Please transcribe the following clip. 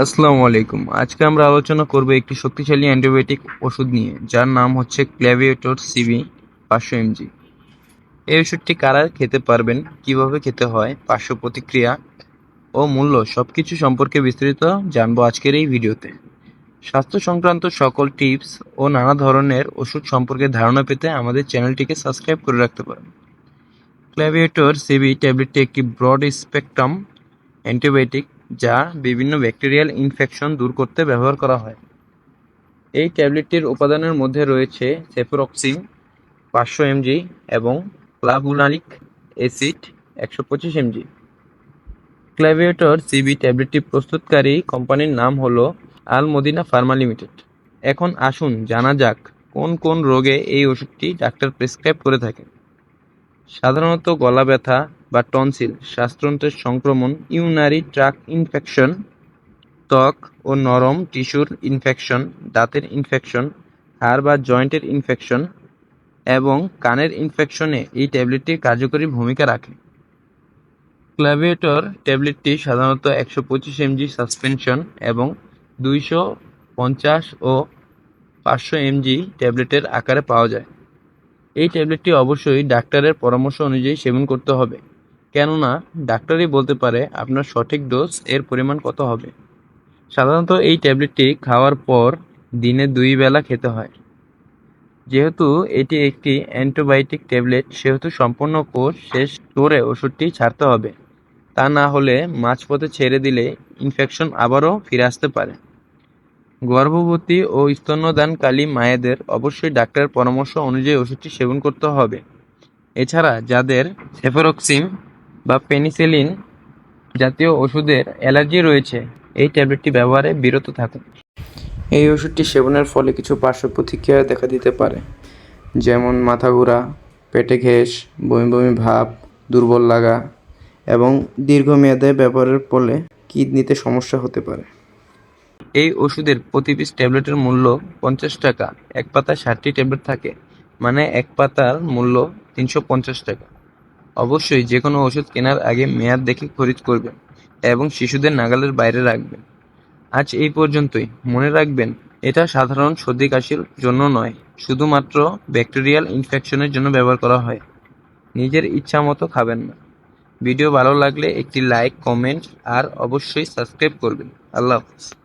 আসসালামু আলাইকুম। আজকে আমরা আলোচনা করব একটি শক্তিশালী অ্যান্টিবায়োটিক ওষুধ নিয়ে, যার নাম হচ্ছে ক্ল্যাভিয়েটর সিবি পাঁচশো এমজি। এই ওষুধটি কারা খেতে পারবেন, কীভাবে খেতে হয়, পার্শ্ব প্রতিক্রিয়া ও মূল্য সবকিছু সম্পর্কে বিস্তারিত জানব আজকের এই ভিডিওতে। স্বাস্থ্য সংক্রান্ত সকল টিপস ও নানা ধরনের ওষুধ সম্পর্কে ধারণা পেতে আমাদের চ্যানেলটিকে সাবস্ক্রাইব করে রাখতে পারেন। ক্ল্যাভিয়েটর সিবি ট্যাবলেটটি একটি ব্রড স্পেকট্রাম অ্যান্টিবায়োটিক যা বিভিন্ন ব্যাকটেরিয়াল ইনফেকশন দূর করতে ব্যবহার করা হয়। এই ট্যাবলেটটির উপাদানের মধ্যে রয়েছে সেফোরক্সিন পাঁচশো এমজি এবং ক্লাভুনালিক অ্যাসিড, একশো পঁচিশ এমজি। ক্ল্যাভিয়েটর সিবি ট্যাবলেটটি প্রস্তুতকারী কোম্পানির নাম হলো আল মদিনা ফার্মা লিমিটেড। এখন আসুন জানা যাক কোন কোন রোগে এই ওষুধটি ডাক্তার প্রেসক্রাইব করে থাকেন। সাধারণত গলা ব্যথা বা টনসিল শ্বাসতন্ত্রের সংক্রমণ, ইউনারি ট্রাক ইনফেকশন, ত্বক ও নরম টিস্যুর ইনফেকশন, দাঁতের ইনফেকশন, হাড় বা জয়েন্টের ইনফেকশন এবং কানের ইনফেকশনে এই ট্যাবলেটটি কার্যকরী ভূমিকা রাখে। ক্ল্যাভিয়েটর ট্যাবলেটটি সাধারণত একশো পঁচিশ এমজি সাসপেনশন এবং দুইশো পঞ্চাশ ও পাঁচশো এমজি ট্যাবলেটের আকারে পাওয়া যায়। এই ট্যাবলেটটি অবশ্যই ডাক্তারের পরামর্শ অনুযায়ী সেবন করতে হবে। কেননা, ডাক্তারই বলতে পারে আপনার সঠিক ডোজ এর পরিমাণ কত হবে। সাধারণত এই ট্যাবলেটটি খাওয়ার পর দিনে দুই বেলা খেতে হয়। যেহেতু এটি একটি অ্যান্টিবায়োটিক ট্যাবলেট, সেহেতু সম্পূর্ণ কোর্স শেষ করে ওষুধটি ছাড়তে হবে। তা না হলে মাঝপথে ছেড়ে দিলে ইনফেকশন আবারও ফিরে আসতে পারে। গর্ভবতী ও স্তন্যদানকালী মায়েদের অবশ্যই ডাক্তারের পরামর্শ অনুযায়ী ওষুধটি সেবন করতে হবে। এছাড়া যাদের সেফেরক্সিম বা পেনিসিলিন জাতীয় ওষুধের অ্যালার্জি রয়েছে, এই ট্যাবলেটটি ব্যবহারে বিরত থাকুন। এই ওষুধটি সেবনের ফলে কিছু পার্শ্ব প্রতিক্রিয়া দেখা দিতে পারে, যেমন মাথা ঘোরা, পেটে ঘেঁষ, বমি বমি ভাব, দুর্বল লাগা এবং দীর্ঘমেয়াদে ব্যবহারের ফলে কিডনিতে সমস্যা হতে পারে। এই ওষুধের প্রতি পিস ট্যাবলেটের মূল্য পঞ্চাশ টাকা, এক পাতায় ষাটটি ট্যাবলেট থাকে। মানে এক পাতার মূল্য তিনশো পঞ্চাশ টাকা। অবশ্যই যে কোনো ওষুধ কেনার আগে মেয়াদ দেখে খরিদ করবেন এবং শিশুদের নাগালের বাইরে রাখবেন। আজ এই পর্যন্তই। মনে রাখবেন, এটা সাধারণ সর্দি কাশির জন্য নয়, শুধুমাত্র ব্যাকটেরিয়াল ইনফেকশনের জন্য ব্যবহার করা হয়। নিজের ইচ্ছা মতো খাবেন না। ভিডিও ভালো লাগলে একটি লাইক, কমেন্ট আর অবশ্যই সাবস্ক্রাইব করবেন। আল্লাহ হাফিজ।